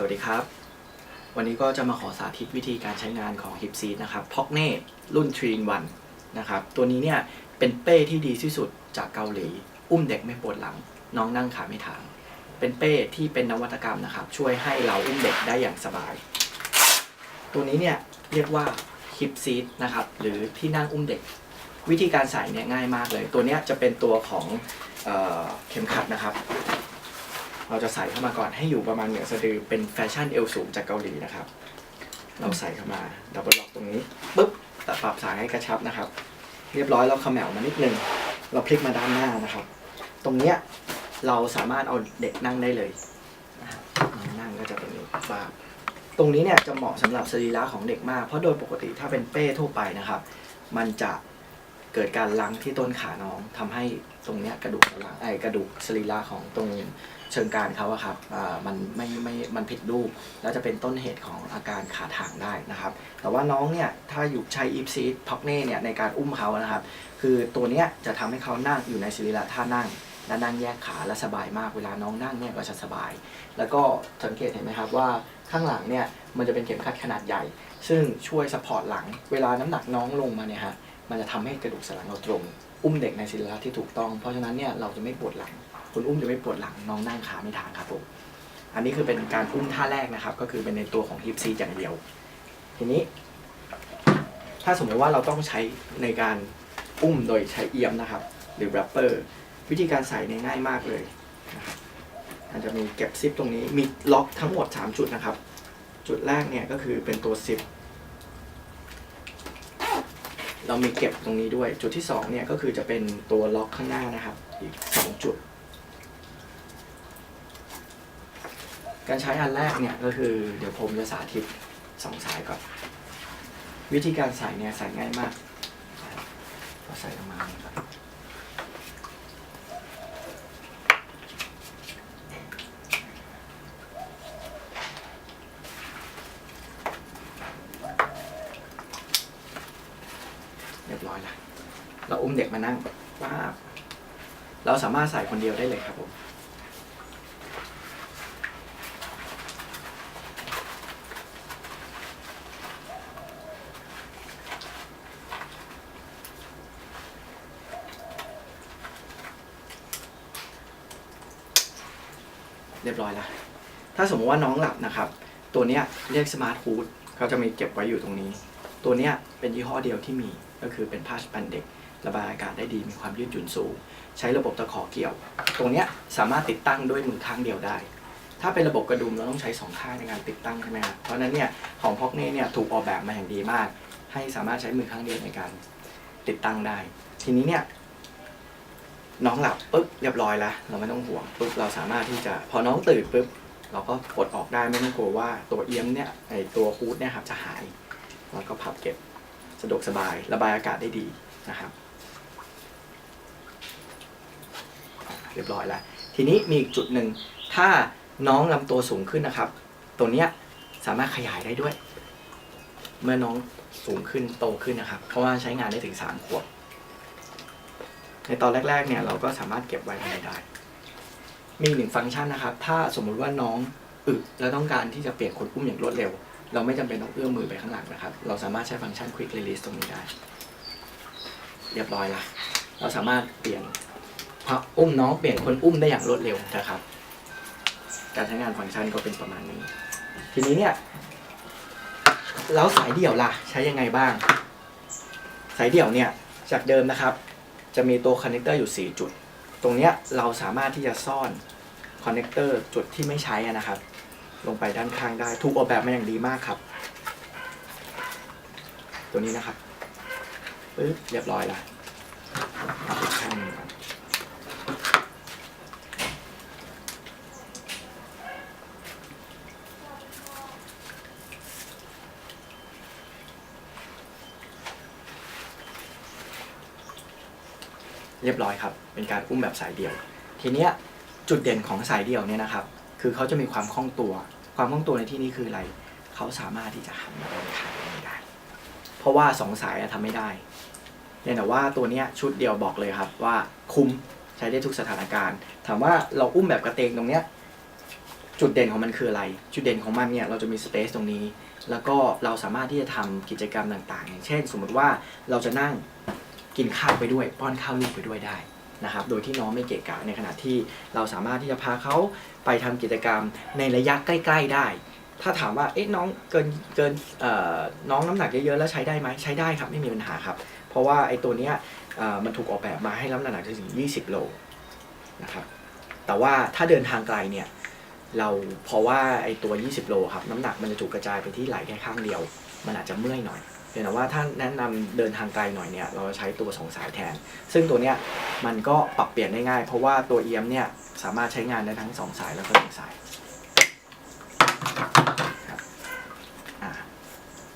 สวัสดีครับ วันนี้ก็จะมาขอสาธิตวิธีการใช้งานของ Hip Seat นะครับ p o c n e รุ่น 3 in 1 นะครับ ตัวนี้เนี่ยเป็นเป้ที่ดีที่สุดจากเกาหลี อุ้มเด็กไม่ปวดหลัง น้องนั่งขาไม่ทาง เป็นเป้ที่เป็นนวัตกรรมนะครับ ช่วยให้เราอุ้มเด็กได้อย่างสบาย ตัวนี้เนี่ยเรียกว่า Hip Seat นะครับ หรือที่นั่งอุ้มเด็ก วิธีการใส่เนี่ยง่ายมากเลย ตัวเนี้ยจะเป็นตัวของเออเข็มขัดนะครับ เราจะใส่เข้ามาก่อนให้อยู่ประมาณเหนือสะดือเป็นแฟชั่นเอวสูงจากเกาหลีนะครับ เราใส่เข้ามาดับเบิลล็อกตรงนี้ปุ๊บแต่ปรับสายให้กระชับนะครับ เรียบร้อยเราเขมวมานิดนึง เราพลิกมาด้านหน้านะครับ ตรงเนี้ยเราสามารถเอาเด็กนั่งได้เลยนะนั่งก็จะเป็นนี้บาตรงนี้เนี่ยจะเหมาะสำหรับสรีระของเด็กมาก เพราะโดยปกติถ้าเป็นเป้ทั่วไปนะครับ มันจะ เกิดการลังที่ต้นขาน้องทำให้ตรงเนี้ยกระดูกสันหลังไอกระดูกสรีระของตรงเชิงกรานเขาอะครับมันไม่ไม่มันผิดรูป แล้วจะเป็นต้นเหตุของอาการขาทางได้นะครับ แต่ว่าน้องเนี่ยถ้าอยู่ใช้อีฟซีพ็อกเน่เนี่ยในการอุ้มเขานะครับ คือตัวเนี้ยจะทำให้เขานั่งอยู่ในสรีระท่านั่งและนั่งแยกขาและสบายมากเวลาน้องนั่งเนี่ยก็จะสบาย แล้วก็สังเกตเห็นไหมครับว่าข้างหลังเนี่ยมันจะเป็นเข็มขัดขนาดใหญ่ ซึ่งช่วยสปอร์ตหลัง เวลาน้ำหนักน้องลงมาเนี่ยฮะ มันจะทำให้กระดูกสันหลังเราตรง อุ้มเด็กในสรีระที่ถูกต้อง เพราะฉะนั้นเนี่ยเราจะไม่ปวดหลังคุณอุ้มจะไม่ปวดหลังน้องนั่งขาไม่ทางครับผมอันนี้คือเป็นการอุ้มท่าแรกนะครับ ก็คือเป็นในตัวของฮิปซีอย่างเดียว ทีนี้ ถ้าสมมติว่าเราต้องใช้ในการอุ้มโดยใช้เอียมนะครับ หรือแรปเปอร์วิธีการใส่เนี่ยง่ายมากเลยนะครับมันจะมีเก็บซิปตรงนี้มีล็อกทั้งหมด 3 จุดนะครับ จุดแรกเนี่ยก็คือเป็นตัวซิป เรามีเก็บตรงนี้ด้วย จุดที่2เนี่ยก็คือจะเป็นตัวล็อกข้างหน้านะครับ อีก 2 จุด การใช้อันแรกเนี่ยก็คือเดี๋ยวผมจะสาธิตสองสายก่อน วิธีการใส่เนี่ยใส่ง่ายมากเราใส่ลงมาครับ เรียบร้อยล้วเราอุ้มเด็กมานั่งป้าบเราสามารถใส่คนเดียวได้เลยครับผม เรียบร้อยล้วถ้าสมมติว่าน้องหลับนะครับ ตัวเนี้ยเรียกสมาร์ทฮูดเขาจะมีเก็บไว้อยู่ตรงนี้ ตัวเนี้ยเป็นยี่ห้อเดียวที่มี ก็คือเป็นผ้าสแปนเด็ก ระบายอากาศได้ดีมีความยืดหยุ่นสูง ใช้ระบบตะขอเกี่ยว ตรงเนี้ยสามารถติดตั้งด้วยมือข้างเดียวได้ ถ้าเป็นระบบกระดุมเราต้องใช้สองข้างในการติดตั้งใช่ไหมครับเพราะนั้นเนี่ยของพอกเน่เนี่ยถูกออกแบบมาอย่างดีมาก ให้สามารถใช้มือข้างเดียวในการติดตั้งได้ ทีนี้เนี่ยน้องหลับปุ๊บเรียบร้อยแล้ว เราไม่ต้องห่วงปุ๊บเราสามารถที่จะพอน้องตื่นปุ๊บเราก็กดออกได้ไม่ต้องกลัวว่าตัวเอี้ยมเนี่ยไอตัวฮูดเนี่ยครับจะหาย แล้วก็พับเก็บ สะดวกสบาย ระบายอากาศได้ดีนะครับ เรียบร้อยแล้ว ทีนี้มีอีกจุดหนึ่ง ถ้าน้องลำตัวสูงขึ้นนะครับ ตัวเนี้ยสามารถขยายได้ด้วย เมื่อน้องสูงขึ้นโตขึ้นนะครับ เพราะว่าใช้งานได้ถึงสามขวบ ในตอนแรก ๆ เนี่ยเราก็สามารถเก็บไว้ภายในได้ มีหนึ่งฟังก์ชันนะครับ ถ้าสมมุติว่าน้องอึแล้วต้องการที่จะเปลี่ยนคนอุ้มอย่างรวดเร็ว เราไม่จำเป็นต้องเอื้อมมือไปข้างหลังนะครับ เราสามารถใช้ฟังก์ชัน Quick Release ตรงนี้ได้ เรียบร้อยละเราสามารถเปลี่ยนพออุ้มน้องเปลี่ยนคนอุ้มได้อย่างรวดเร็วนะครับ การใช้งานฟังก์ชันก็เป็นประมาณนี้ ทีนี้เนี่ยแล้วสายเดี่ยวล่ะ ใช้ยังไงบ้าง สายเดี่ยวเนี่ยจากเดิมนะครับ จะมีตัวคอนเนคเตอร์อยู่ 4 จุด ตรงเนี้ยเราสามารถที่จะซ่อนคอนเนคเตอร์จุดที่ไม่ใช้นะครับ ลงไปด้านข้างได้ ถูกออกแบบมาอย่างดีมากครับ ตัวนี้นะครับปึ๊บเรียบร้อยล้วเอาอีกข้างนึงก่อนเรียบร้อยครับ เป็นการอุ้มแบบสายเดี่ยว ทีเนี้ยจุดเด่นของสายเดี่ยวเนี่ยนะครับ คือเขาจะมีความคล่องตัว ความคล่องตัวในที่นี้คืออะไร เขาสามารถที่จะหันมาโดนขาไม่ได้ เพราะว่าสองสายอะทำไม่ได้เนี่ยแต่ว่าตัวเนี้ยชุดเดียวบอกเลยครับว่าคุ้มใช้ได้ทุกสถานการณ์ ถามว่าเราอุ้มแบบกระเตงตรงเนี้ยจุดเด่นของมันคืออะไร จุดเด่นของมันเนี่ยเราจะมีสเปซตรงนี้ แล้วก็เราสามารถที่จะทำกิจกรรมต่างๆ อย่างเช่น สมมติว่าเราจะนั่งกินข้าวไปด้วย ป้อนข้าวลูกไปด้วยได้ นะครับโดยที่น้องไม่เกะกะในขณะที่เราสามารถที่จะพาเขาไปทำกิจกรรมในระยะใกล้ ๆได้ ถ้าถามว่าเอ๊ะน้องเกินเกินน้องน้ำหนักเยอะๆแล้วใช้ได้ไหมใช้ได้ครับไม่มีปัญหาครับ เพราะว่าไอ้ตัวเนี้ยมันถูกออกแบบมาให้น้ำหนักถึง 20 โลนะครับแต่ว่าถ้าเดินทางไกลเนี่ยเราเพราะว่าไอ้ตัว 20 โลครับน้ำหนักมันจะถูกกระจายไปที่ไหล่แค่ข้างเดียว มันอาจจะเมื่อยหน่อย เพียงแต่ว่าถ้าแนะนำเดินทางไกลหน่อยเนี่ยเราจะใช้ตัวสองสายแทน ซึ่งตัวเนี้ยมันก็ปรับเปลี่ยนได้ง่าย เพราะว่าตัวเอียมเนี่ยสามารถใช้งานได้ทั้งสองสายแล้วก็หนึ่งสายครับอ่า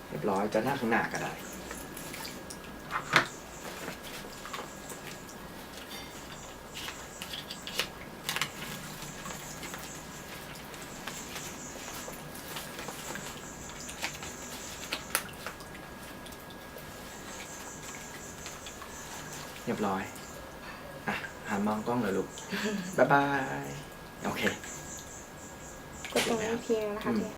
เรียบร้อยจะหน้าข้างหน้าก็ได้ เรียบร้อย อะหันมองกล้องเลยลูก บ๊ายบาย โอเคกดตรงนี้เพียงนะคะอืม พี่